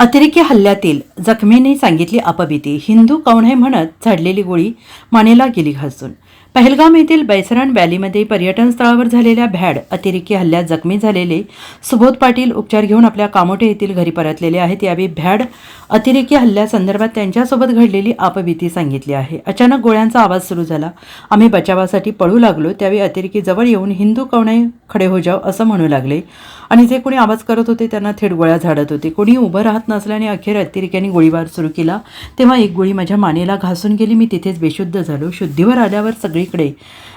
अतिरेकी हल्ल्यातील जखमींनी सांगितली अपभीती. हिंदू कौण आहे म्हणत झाडलेली गोळी मानेला गेली घासून. पहलगाम येथील बैसरण व्हॅलीमध्ये पर्यटन स्थळावर झालेल्या भॅड अतिरेकी हल्ल्यात जखमी झालेले सुबोध पाटील उपचार घेऊन आपल्या कामोठे येथील घरी परतलेले आहेत. यावेळी भॅड अतिरेकी हल्ल्यासंदर्भात त्यांच्यासोबत घडलेली आपबीती सांगितली आहे. अचानक गोळ्यांचा आवाज सुरू झाला. आम्ही बचावासाठी पळू लागलो. त्यावेळी अतिरेकी जवळ येऊन हिंदू कवणे खडे हो जाव असं म्हणू लागले. आणि जे कोणी आवाज करत होते त्यांना थेट गोळ्या झाडत होते. कोणी उभं राहत नसल्याने अखेर अतिरेक्यांनी गोळीबार सुरू केला. तेव्हा एक गोळी माझ्या मानेला घासून गेली. मी तिथेच बेशुद्ध झालो. शुद्धीवर आल्यावर सगळी सगळीकडे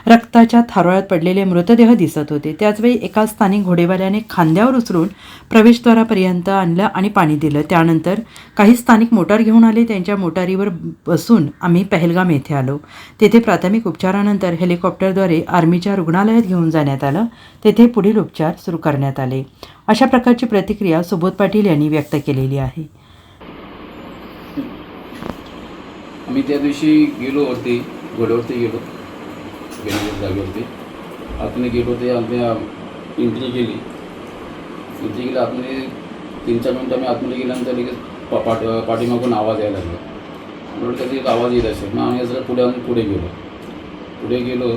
रक्ताच्या थारोळ्यात पडलेले मृतदेह दिसत होते. त्याचवेळी एका स्थानिक घोडेवाल्याने खांद्यावर उचलून प्रवेशद्वारापर्यंत आणलं आणि पाणी दिलं. त्यानंतर काही स्थानिक मोटार घेऊन आले. त्यांच्या मोटारीवर बसून आम्ही पहलगाम येथे आलो. तेथे प्राथमिक उपचारानंतर हेलिकॉप्टरद्वारे आर्मीच्या रुग्णालयात घेऊन जाण्यात आलं. तेथे पुढील उपचार सुरू करण्यात आले. अशा प्रकारची प्रतिक्रिया सुबोध पाटील यांनी व्यक्त केलेली आहे. आम्ही त्या दिवशी गेलो वरती घोड्यावरती गेलो. गेलेल्या जागेवरती आतमध्ये गेलो ते आम्ही एंट्री केली. एंट्री केली आतमध्ये तीन चार मिनटं आम्ही आतमध्ये गेल्यानंतर लगेच पा पाठ पाठीमागून आवाज यायला लागला. म्हणून त्याचा एक आवाज येत असेल. मग आम्ही जरा पुढे आम्ही पुढे गेलो. पुढे गेलो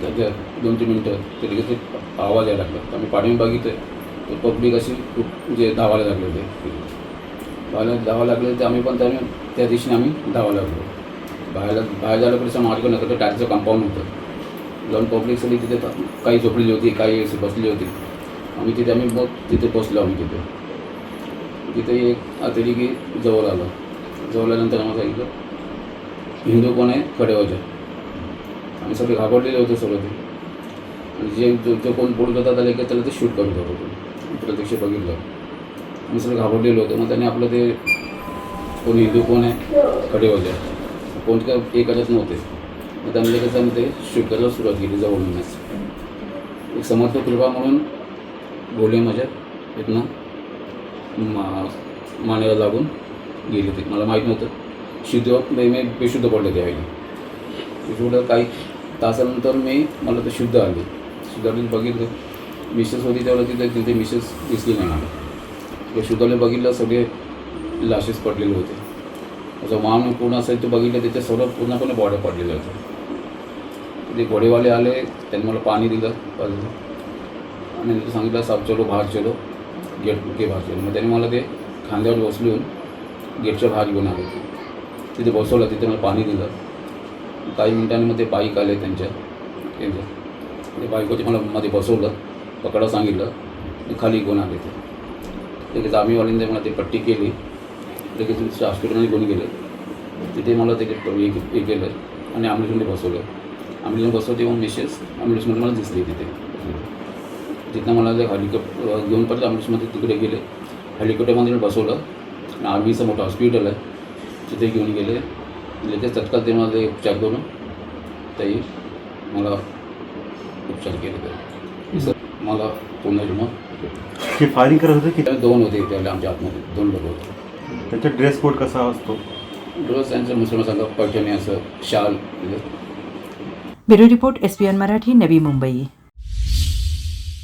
त्याच्या दोन तीन मिनटं ते लगेच आवाज यायला लागला. तर आम्ही पाठीमागे बघितलं तर पब्लिक अशी खूप म्हणजे धावायला लागले होते. धावायला धावा लागले तर आम्ही पण त्या त्या दिवशी आम्ही धावायला लागलो. बाहेर बाहेर जायला परिसर मार्ग नव्हतं तर टॅक्सचं कंपाऊंड होतं. जाऊन पब्लिक सगळी तिथे काही झोपलेली होती काही अशी बसली होती. आम्ही तिथे आम्ही मग तिथे पोचलो आम्ही तिथे. तिथे एक अतिरेकी जवळ आलं. जवळ आल्यानंतर आम्हाला सांगितलं हिंदू कोण आहे? खडेवाचे. आम्ही सगळे घाबरलेले होते सगळं ते. आणि जे जो जो कोण बोलत होता त्याला एक त्याला ते शूट करत होतो. प्रत्यक्ष बघितलं. आम्ही सगळे घाबरलेलो होतो. मग त्याने आपलं ते कोण हिंदू कोण आहे? खडेवाचे. कोणत्या काय नव्हते. मग त्यामुळे कसं ते सुरुवात केली जवळ येण्यास एक समर्थ कृपा म्हणून गोळी माझ्या इथनं मा मानेला लागून गेले होते मला माहीत नव्हतं. शुद्ध मी मी बेशुद्ध पडले त्यावेळी बेशुद्ध काही तासानंतर मी मला ते शुद्ध आली. शुद्ध आली बघितलं. मिसेस होती त्यावेळेला तिथे तिथे मिसेस दिसली नाही मला. ते शुद्धाला बघितलं सगळे लाशेस पडलेले होते. असं मान पूर्ण असेल ते बघितलं त्याच्या सर्व पूर्णपणे बॉडी पडलेले होते. ते घोडेवाले आले त्यांनी मला पाणी दिलं आणि त्याचं सांगितलं साब चलो बाहेर चलो. गेट के बाहेर चलो? मग त्यांनी मला ते खांद्यावर बसलून गेटच्या बाहेर घेऊन आले. तिथे बसवलं तिथे मला पाणी दिलं. काही मिनिटांनी मग ते बाईक आले त्यांच्या. त्यांच्या. ते बाईकवरती मला मध्ये बसवलं पकडा सांगितलं. खाली घेऊन आले ते जामीवाल्यांनी मला ते पट्टी केली. लगेच दुसऱ्या हॉस्पिटलमध्ये घेऊन गेले. तिथे मला ते हे केलं आणि ॲम्ब्युलन्समध्ये बसवलं. ॲम्ब्युलन्स बसवते मग मिसेस ॲम्ब्युलन्समध्ये मला दिसली तिथे. तिथनं मला ते हेलिकॉप्टर घेऊन परत ॲम्ब्युलन्समध्ये तिकडे गेले. हेलिकॉप्टरमध्ये बसवलं. आणि आर्मीचं मोठं हॉस्पिटल आहे. तिथे घेऊन गेले. लगेच तत्काळ ते मला ते उपचार करून तेही मला उपचार केले ते. सर मला रिमोट हे फायरिंग करत होते की दोन होते त्यावेळेला आमच्या आतमध्ये. दोन लोक होते. त्यांचा ड्रेस कोड कसा असतो? रोज त्यांचं मुसलमानांचा पैठणी असं शाल bureau report S P N Marathi Navi Mumbai.